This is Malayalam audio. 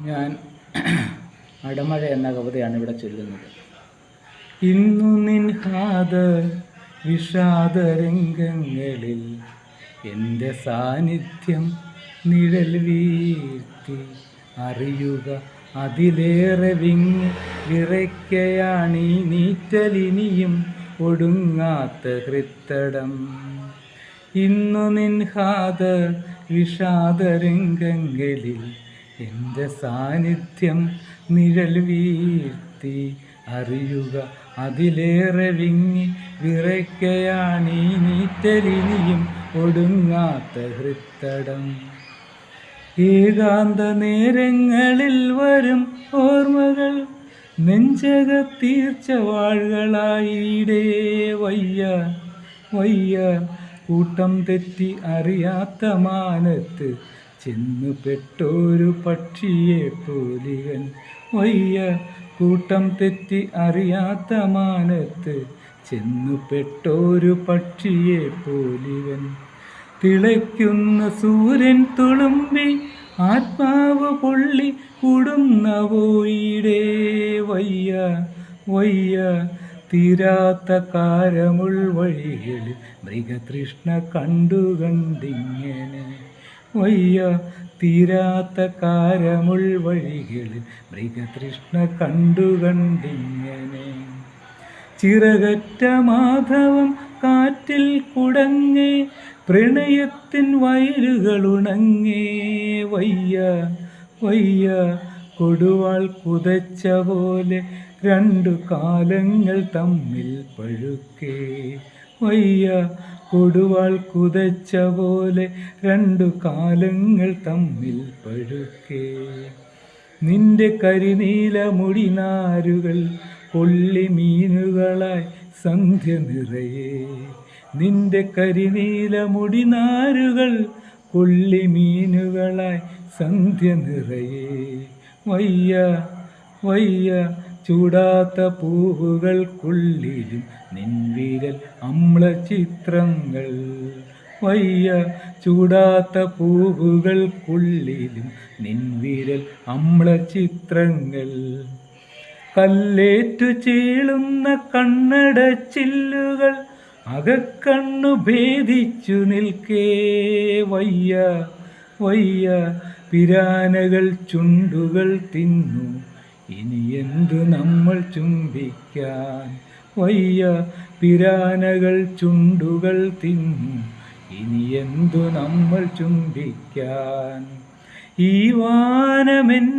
ഞാൻ അടമഴ എന്ന കവിതയാണ് ഇവിടെ ചൊല്ലുന്നത്. ഇന്നു നിൻഹാദ വിഷാദരംഗങ്ങളിൽ എന്റെ സാന്നിധ്യം നിഴൽ വീഴ്ത്തി അറിയുക അതിലേറെ വിങ്ങി വിറയ്ക്കയാണീ നീറ്റലിനിയും ഒടുങ്ങാത്ത ഹൃത്തടം ഇന്നു നിൻഹാദ വിഷാദരംഗങ്ങളിൽ എന്റെ സാന്നിധ്യം നിഴൽ വീഴ്ത്തി അറിയുക. അതിലേറെ വിങ്ങി വിറയ്ക്കയാണീ നീറ്റലിനിയും ഒടുങ്ങാത്ത ഹൃത്തടം. ഏകാന്ത നേരങ്ങളിൽ വരും ഓർമ്മകൾ നെഞ്ചക തീർച്ച വാഴുകളായിടേ വയ്യ. വയ്യ. കൂട്ടം തെറ്റി അറിയാത്ത മാനത്ത് ചെന്നു പെട്ടൊരു പക്ഷിയെ പോലിവൻ. വയ്യ കൂട്ടം തെറ്റി അറിയാത്ത മാനത്ത് ചെന്നു പെട്ടൊരു പക്ഷിയെ പോലിവൻ. തിളയ്ക്കുന്ന സൂര്യൻ തുളുമ്പി ആത്മാവ് പൊള്ളി കുടുന്ന പോയിടേ വയ്യ വയ്യ തീരാത്ത കാരമുൾ വഴികളിൽ മൃഗതൃഷ്ണ കണ്ടു വയ്യ. തീരാത്ത കാരമുൾ വഴികളിൽ മൃഗതൃഷ്ണ കണ്ടു കണ്ടിങ്ങനെ. ചിറകറ്റ മാധവം കാറ്റിൽ കുടങ്ങേ പ്രണയത്തിൻ വയലുകളുണങ്ങേ വയ്യ വയ്യ കൊടുവാൾ കുതച്ച പോലെ രണ്ടു കാലങ്ങൾ തമ്മിൽ പഴുക്കേ. വയ്യ കൊടുവാൾ കുതച്ച പോലെ രണ്ടു കാലങ്ങൾ തമ്മിൽ പഴുക്കേ. നിന്റെ കരിനീല മുടിനാരുകൾ കൊള്ളി മീനുകളായി സന്ധ്യ നിറയെ. നിന്റെ കരിനീല മുടിനാരുകൾ കൊള്ളി മീനുകളായി സന്ധ്യ നിറയെ. വയ്യ വയ്യ ചൂടാത്ത പൂവുകൾക്കുള്ളിലും നിൻവിരൽ അമ്ല ചിത്രങ്ങൾ. വയ്യ ചൂടാത്ത പൂവുകൾക്കുള്ളിലും നിൻവിരൽ അമ്ല ചിത്രങ്ങൾ. കല്ലേറ്റു ചീളുന്ന കണ്ണട ചില്ലുകൾ അകക്കണ്ണു ഭേദിച്ചു നിൽക്കേ. വയ്യ വയ്യ പിരാനകൾ ചുണ്ടുകൾ തിന്നു. ഇനി എന്തു നമ്മൾ ചുംബിക്കാൻ? വയ്യ പിരാനകൾ ചുണ്ടുകൾ തിന്നു. ഇനി എന്തു നമ്മൾ ചുംബിക്കാൻ? ഈ വാനമെന്റെ